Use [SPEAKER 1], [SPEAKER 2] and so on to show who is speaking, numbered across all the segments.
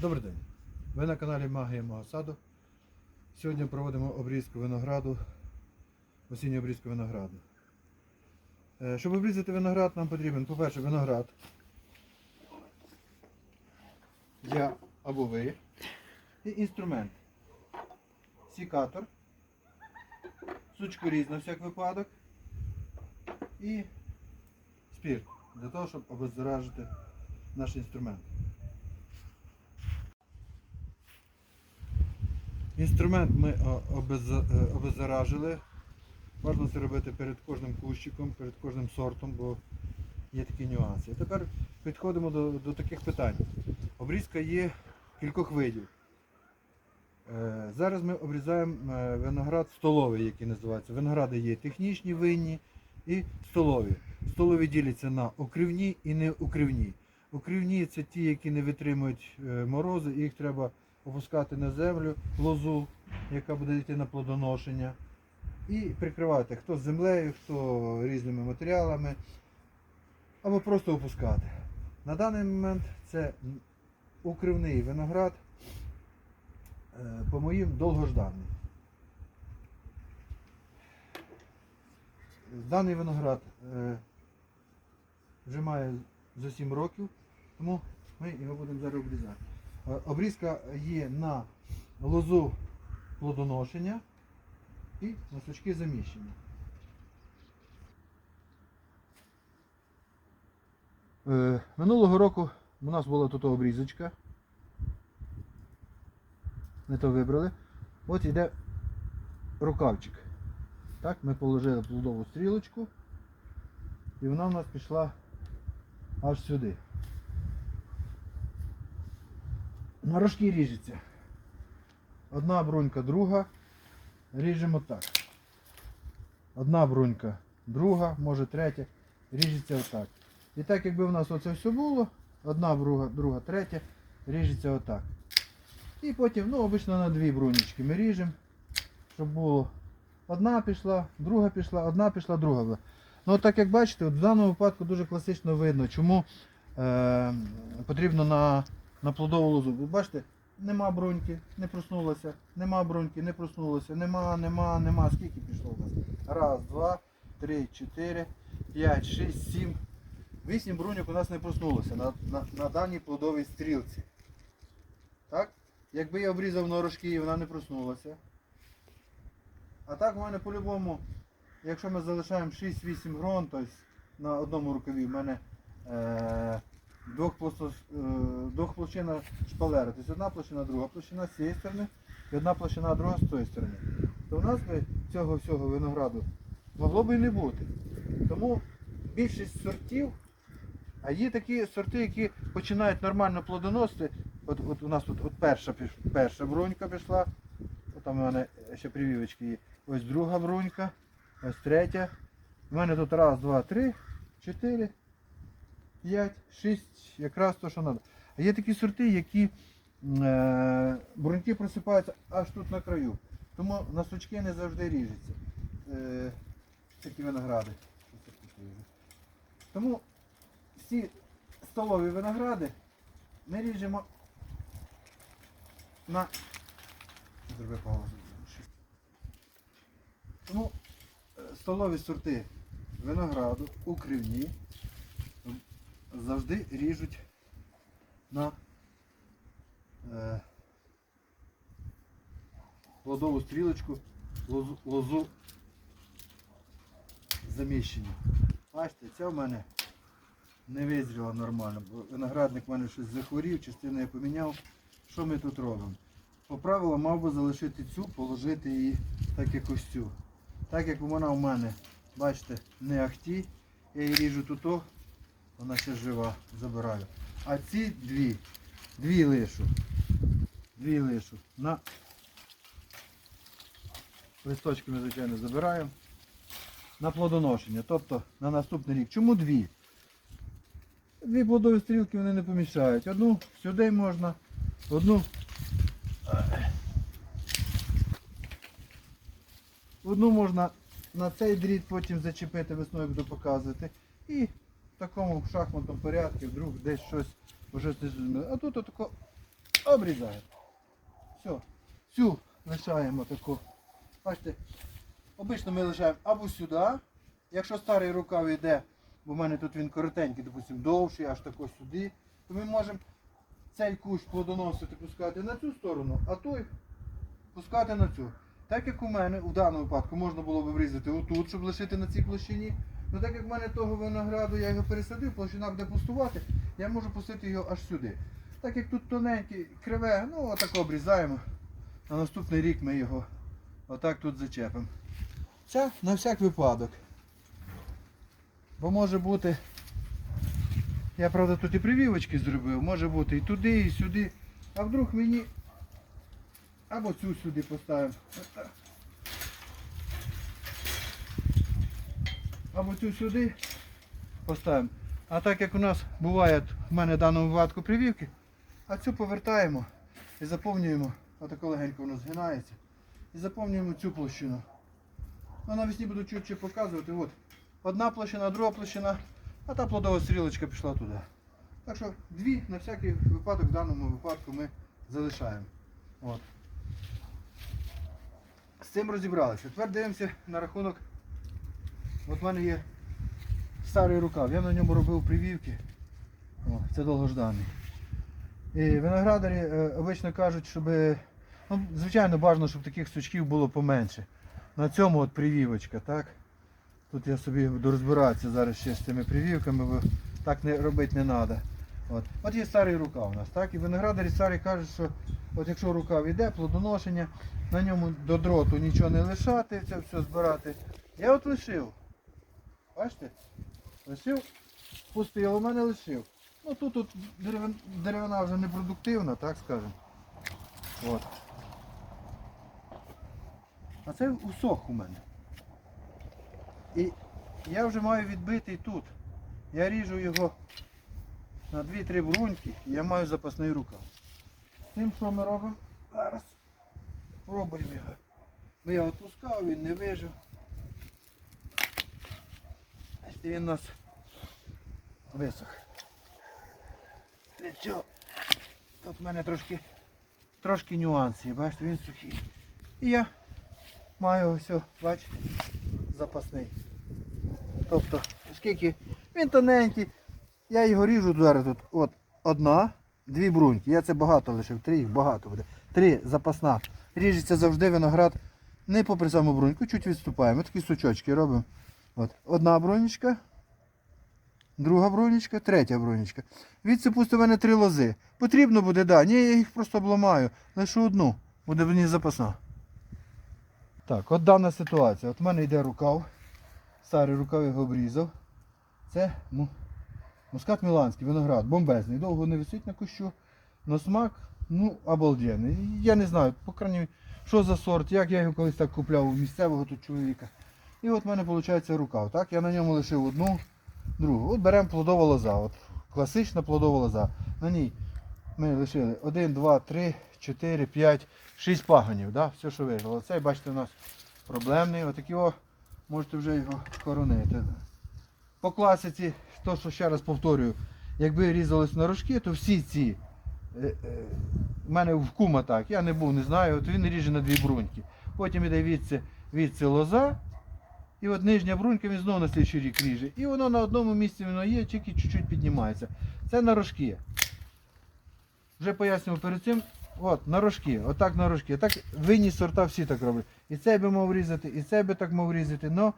[SPEAKER 1] Добрий день. Ви на каналі Магія мого саду. Сьогодні проводимо обрізку винограду, осінню обрізку винограду. Е, Щоб обрізати виноград, нам потрібен, по-перше, виноград. Я або ви. І інструмент. Сікатор. Сучкоріз на всяк випадок. І спірт. Для того, щоб обеззаражити наш інструмент. Інструмент ми обезза- е, обеззаражили. Можна це робити перед кожним кущиком, перед кожним сортом, бо є такі нюанси. Тепер підходимо до, до таких питань. Обрізка є кількох видів. Е, Зараз ми обрізаємо е, виноград столовий, який називається. Виногради є технічні, винні і столові. Столові діляться на окривні і неукривні. Окривні це ті, які не витримують е, морози, їх треба опускати на землю лозу, яка буде йти на плодоношення. І прикривати хто землею, хто різними матеріалами, або просто опускати. На даний момент це укривний виноград, е, по моїм довгожданий. Даний виноград е, вже має за 7 років, тому ми його будемо зараз обрізати. Е, Обрізка є на лозу плодоношення і на сучки заміщення. Е, Минулого року у нас була тут обрізочка. Ми то вибрали. От йде рукавчик. Так, ми положили плодову стрілочку і вона в нас пішла аж сюди. На рожки ріжеться. Одна брунька, друга. Ріжемо так. Одна брунька, друга, може третя. Ріжеться отак. І так якби в нас оце все було, одна друга, друга, третя, ріжеться отак. І потім, ну, обично на дві брунечки ми ріжемо, щоб було одна пішла, друга пішла, одна пішла, друга. була. Ну так як бачите, от в даному випадку дуже класично видно, чому е, потрібно на, на плодову лозу. Ви бачите, нема бруньки, не проснулося, нема бруньки, не проснулося, нема, нема, нема. Скільки пішло у нас? Раз, два, три, чотири, п'ять, шість, сім. Вісім бруньок у нас не проснулося на, на, на даній плодовій стрілці. Так? Якби я обрізав норожки і вона не проснулася. А так у мене по-любому, якщо ми залишаємо 6-8 грон, тобто на одному рукаві в мене е, двохплощина шпалера. Тобто одна площина, друга площина з цієї сторони і одна площина, друга з тої сторони. То в нас би цього всього винограду могло би і не бути. Тому більшість сортів, а є такі сорти, які починають нормально плодоносити. От, от у нас тут от перша, перша брунька пішла, от там у мене ще привівочки є. Ось друга брунька, ось третя. У мене тут раз, два, три, чотири, п'ять, шість, якраз то, що треба. А є такі сорти, які е, бруньки просипаються аж тут на краю. Тому на не завжди ріжуться. Е, такі виногради. Тому всі столові виногради ми ріжемо на. Зроби паузу. Тому е, столові сорти винограду, укривні завжди ріжуть на е, плодову стрілочку, лозу, лозу заміщення. Бачите, ця в мене не визріла нормально, бо виноградник в мене щось захворів, частину я поміняв. Що ми тут робимо? По правилам мав би залишити цю, положити її так як ось цю. Так як вона у мене, бачите, не ахті, я її ріжу тут, вона ще жива, забираю. А ці дві, дві лишу. Дві лишу. На листочки ми, звичайно, забираємо. На плодоношення, тобто на наступний рік. Чому дві? Дві плодові стрілки вони не помішають. Одну сюди можна, одну. Одну можна на цей дріт потім зачепити, весною буду показувати. І в такому шахматному порядку вдруг десь щось вже А тут отако обрізаємо. Все. Цю лишаємо таку. Бачите, обично ми лишаємо або сюди, якщо старий рукав йде, бо в мене тут він коротенький, допустимо, довший, аж тако сюди, то ми можемо цей кущ плодоносити, пускати на цю сторону, а той пускати на цю. Так як у мене в даному випадку можна було б врізати отут, щоб лишити на цій площині. Ну так як в мене того винограду я його пересадив, площина буде пустувати, я можу пустити його аж сюди. Так як тут тоненький, криве, ну отак обрізаємо. На наступний рік ми його отак тут зачепимо. Це на всяк випадок. Бо може бути. Я правда тут і привівочки зробив, може бути і туди, і сюди. А вдруг мені або цю сюди поставимо. Або цю сюди поставимо. А так як у нас буває в мене в даному випадку привівки, а цю повертаємо і заповнюємо, отако легенько воно згинається. І заповнюємо цю площину. Ну, навесні буду чуть-чуть показувати. От одна площина, друга площина, а та плодова стрілочка пішла туди. Так що дві на всякий випадок в даному випадку ми залишаємо. От. З цим розібралися. Тепер дивимося на рахунок. От в мене є старий рукав. Я на ньому робив привівки. О, це довгожданий. І виноградарі е, обично кажуть, щоб. Ну, звичайно, бажано, щоб таких сучків було поменше. На цьому от привівочка, так? Тут я собі буду розбиратися зараз ще з цими привівками, бо так не робити не треба. От. от є старий рукав у нас, так? І виноградарі старі кажуть, що от якщо рукав іде, плодоношення, на ньому до дроту нічого не лишати, це все збирати. Я от лишив. Бачите? Лишив, в мене лишив. Ну тут, тут деревина, вже не продуктивна, так скажемо. От. А це усох у мене. І я вже маю відбитий тут. Я ріжу його на 2-3 бруньки, і я маю запасний рукав. Тим, що ми робимо? Зараз пробуємо його. Бо я відпускав, він не вижив. Бачите, Він у нас висох. Нічого. Тут в мене трошки, трошки нюанси, бачите, він сухий. І я маю ось, бачите, запасний. Тобто, оскільки він тоненький, я його ріжу зараз тут. От одна, дві бруньки. Я це багато лишив, три їх багато буде. Три запасна. Ріжеться завжди виноград не попри саму бруньку, чуть відступаємо. Ми Такі сучочки робимо. От. Одна брунечка, друга брунечка, третя брунечка. Відси пусто в мене три лози. Потрібно буде. Да. Ні, я їх просто обламаю. Лише одну. Буде мені запасна. Так, от дана ситуація. От в мене йде рукав. Старий рукав його обрізав. Це мускат міланський, виноград, бомбезний. Довго не висить на кущу. Но смак, ну, обалденний. Я не знаю, по крайній що за сорт, як я його колись так купляв у місцевого тут чоловіка. І от в мене виходить рукав. Так? Я на ньому лишив одну, другу. От беремо плодова лоза. От, класична плодова лоза. На ній ми лишили 1, 2, 3, 4, 5, 6 паганів. Да? Все, що вижило. Цей, бачите, у нас проблемний. Отакі о, можете вже його хоронити. По класиці, то, що ще раз повторюю, якби різались на рожки, то всі ці. е, е, У мене в кума так, я не був, не знаю, от він ріже на дві бруньки. Потім іде відси, відси лоза, і от нижня брунька він знову на слідчий рік ріже. І воно на одному місці воно є, тільки чуть-чуть піднімається. Це на рожки. Вже пояснював перед цим. От, на рожки, отак на рожки. Так винні сорта всі так роблять. І цей би мав різати, і цей би так мав різати. Но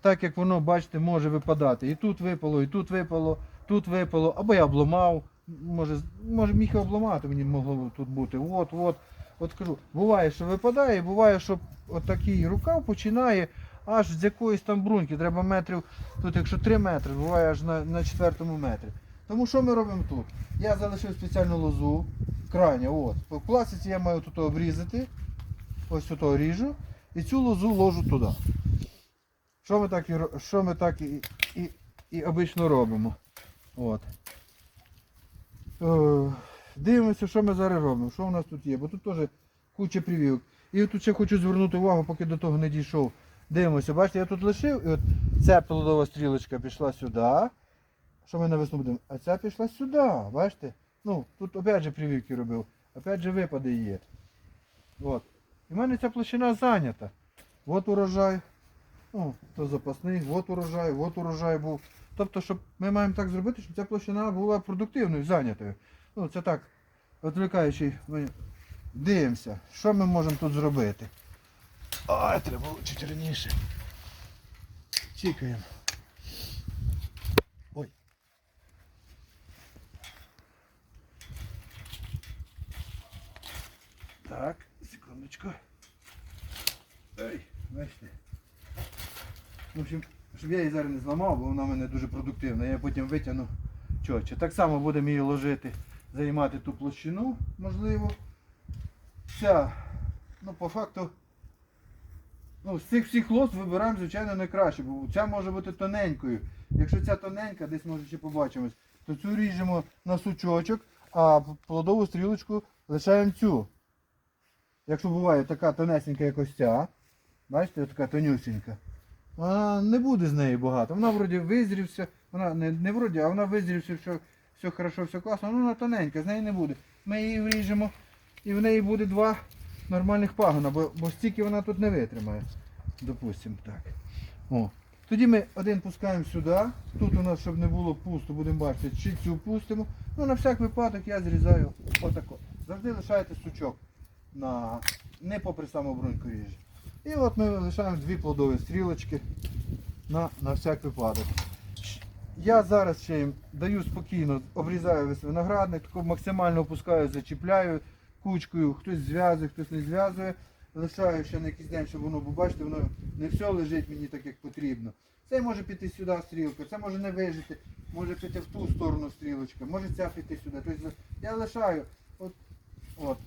[SPEAKER 1] так як воно, бачите, може випадати. І тут випало, і тут випало, тут випало, або я обламав. Може, може міг обламати, мені могло тут бути. От, от. От кажу, буває, що випадає, буває, що отакий рукав починає аж з якоїсь там бруньки. Треба метрів, тут якщо 3 метри, буває аж на, на четвертому метрі. Тому що ми робимо тут? Я залишив спеціальну лозу, крайня, от. По класиці я маю тут обрізати. Ось тут ріжу. І цю лозу ложу туди. Що ми так і, що ми так і, і, і обично робимо. От. Е, Дивимося, що ми зараз робимо, що у нас тут є, бо тут теж куча привівок. І тут ще хочу звернути увагу, поки до того не дійшов. Дивимося, бачите, я тут лишив, і от ця плодова стрілочка пішла сюди. Що ми на весну будемо? А ця пішла сюди, бачите? Ну, тут опять же прививки робив. Опять же випади є. От. І в мене ця площина зайнята. От урожай. Ну, то запасний, от урожай, от урожай був. Тобто, щоб ми маємо так зробити, щоб ця площина була продуктивною, зайнятою. Ну, це так, відвлікаючи. ми Дивимося, що ми можемо тут зробити. Ай, треба було чуть раніше. Чекаємо. Ой. Так, секундочку. Ой, бачите. В общем, щоб я її зараз не зламав, бо вона в мене дуже продуктивна. Я потім витягну чотче. Так само будемо її ложити, займати ту площину, можливо. Ця, ну по факту, ну, з цих всіх лос вибираємо, звичайно, найкраще, бо ця може бути тоненькою. Якщо ця тоненька, десь може ще побачимось, то цю ріжемо на сучочок, а плодову стрілочку лишаємо цю. Якщо буває така тонесенька, як ось ця, бачите, така тонюсенька, вона не буде з неї багато. Вона вроді визрівся, вона не, не вроді, а вона визрівся, все, все хорошо, все класно, ну вона тоненька, з неї не буде. Ми її вріжемо і в неї буде два нормальних пагона, бо, бо стільки вона тут не витримає. Допустимо так. О. Тоді ми один пускаємо сюди. Тут у нас, щоб не було пусто, будемо бачити, чи цю пустимо. Ну на всяк випадок я зрізаю отако. Завжди лишаєте сучок на не попри саму бруньку ріжі. І от ми лишаємо дві плодові стрілочки на, на всяк випадок. Я зараз ще їм даю спокійно, обрізаю весь виноградник, тако максимально опускаю, зачіпляю кучкою, хтось зв'язує, хтось не зв'язує. Лишаю ще на якийсь день, щоб воно, бо бачите, воно не все лежить мені так, як потрібно. Це може піти сюди стрілка, це може не вижити, може піти в ту сторону стрілочка, може ця піти сюди. Тобто я лишаю, от, от,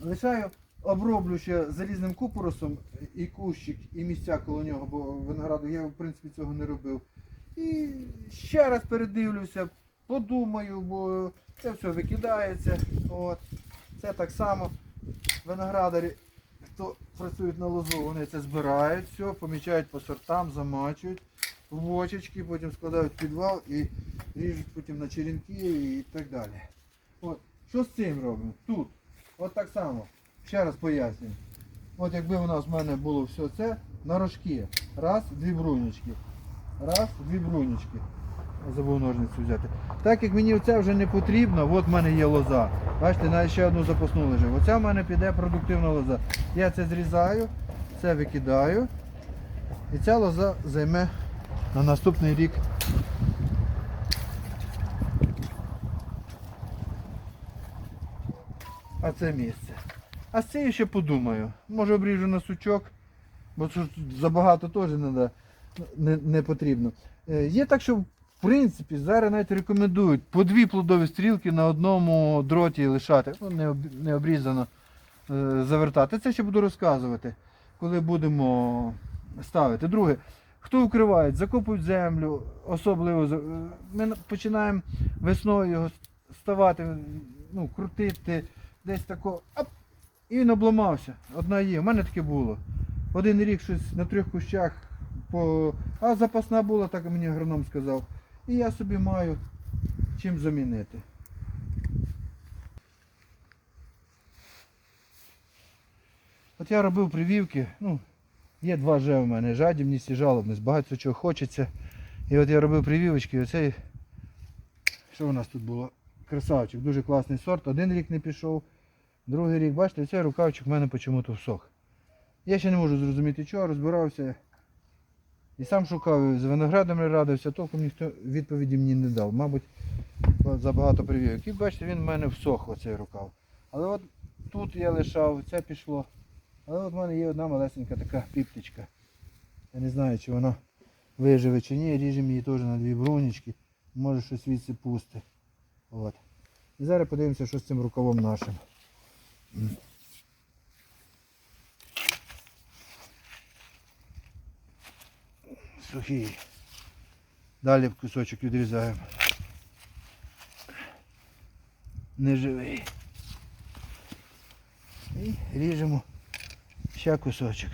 [SPEAKER 1] лишаю, оброблю ще залізним купоросом і кущик, і місця коло нього, бо винограду я в принципі цього не робив. І ще раз передивлюся, подумаю, бо це все викидається. От. Це так само виноградарі, хто працюють на лозу, вони це збирають, все, помічають по сортам, замачують в бочечки, потім складають в підвал і ріжуть потім на черенки і так далі. От. Що з цим робимо? Тут. От так само. Ще раз пояснюю. От якби у нас в мене було все це на рожки. Раз, дві брунічки. Раз, дві брунічки. Забув ножницю взяти. Так як мені оця вже не потрібно, от в мене є лоза. Бачите, навіть ще одну запасну лежив. Оця в мене піде продуктивна лоза. Я це зрізаю, це викидаю. І ця лоза займе на наступний рік. А це місце. А з цією ще подумаю. Може обріжу на сучок, бо забагато теж не, не, не потрібно. Е, Є так, що в принципі зараз навіть рекомендують по дві плодові стрілки на одному дроті лишати, ну не, обрізано е, завертати. Це ще буду розказувати, коли будемо ставити. Друге, хто укриває, закопують землю, особливо е, ми починаємо весною його ставати, ну, крутити, десь тако. Ап, і він обламався. Одна є. У мене таке було. Один рік щось на трьох кущах, по... а запасна була, так мені агроном сказав. І я собі маю чим замінити. От я робив прививки, ну, є два Ж в мене, жадібність і жалобність, багато чого хочеться. І от я робив прививочки, оцей, що у нас тут було? Красавчик, дуже класний сорт. Один рік не пішов, другий рік, бачите, цей рукавчик в мене почому-то всох. Я ще не можу зрозуміти чого, розбирався. І сам шукав, з виноградом не радився, толком ніхто відповіді мені не дав. Мабуть, забагато прививок. І бачите, він в мене всох оцей рукав. Але от тут я лишав, це пішло. Але от в мене є одна малесенька така піптичка. Я не знаю, чи вона виживе чи ні. Ріжемо її теж на дві брунічки. Може щось звідси пусти. От. І зараз подивимося, що з цим рукавом нашим. Сухий. Далі кусочок відрізаємо. Неживий. І ріжемо ще кусочок.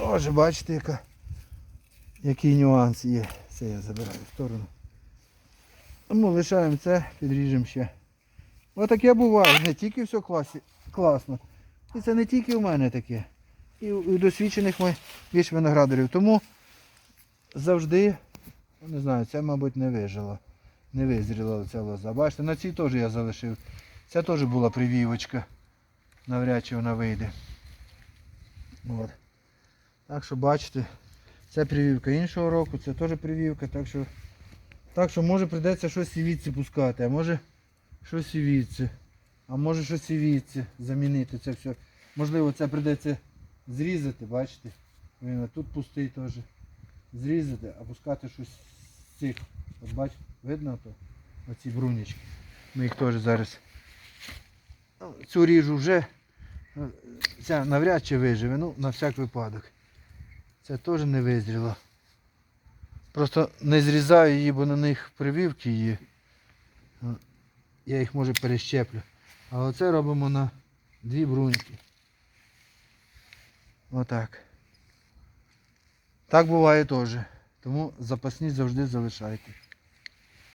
[SPEAKER 1] Отже, бачите, яка, який нюанс є. Це я забираю в сторону. Тому лишаємо це, підріжемо ще. Отаке буває, не тільки все класі, класно. І це не тільки у мене таке. І у, досвідчених ми більш виноградарів. Тому завжди, ну, не знаю, це, мабуть, не вижило. Не визріла ця лоза. Бачите, на цій теж я залишив. Це теж була привівочка. Навряд чи вона вийде. От. Так що бачите, це привівка іншого року, це теж привівка, так що, так що може прийдеться щось і відси пускати, а може щось і відси. А може щось і відси замінити це все. Можливо, це прийдеться зрізати, бачите. Він тут пустий теж. Зрізати, а пускати щось з цих. От бачите, видно то? Оці брунічки. Ми їх теж зараз. Ну, Цю ріжу вже. е, Ця навряд чи виживе, ну на всяк випадок. Це теж не визріло. Просто не зрізаю її, бо на них прививки є. Е, Я їх може перещеплю. А оце робимо на дві бруньки. Отак. Так буває теж. Тому запасні завжди залишайте.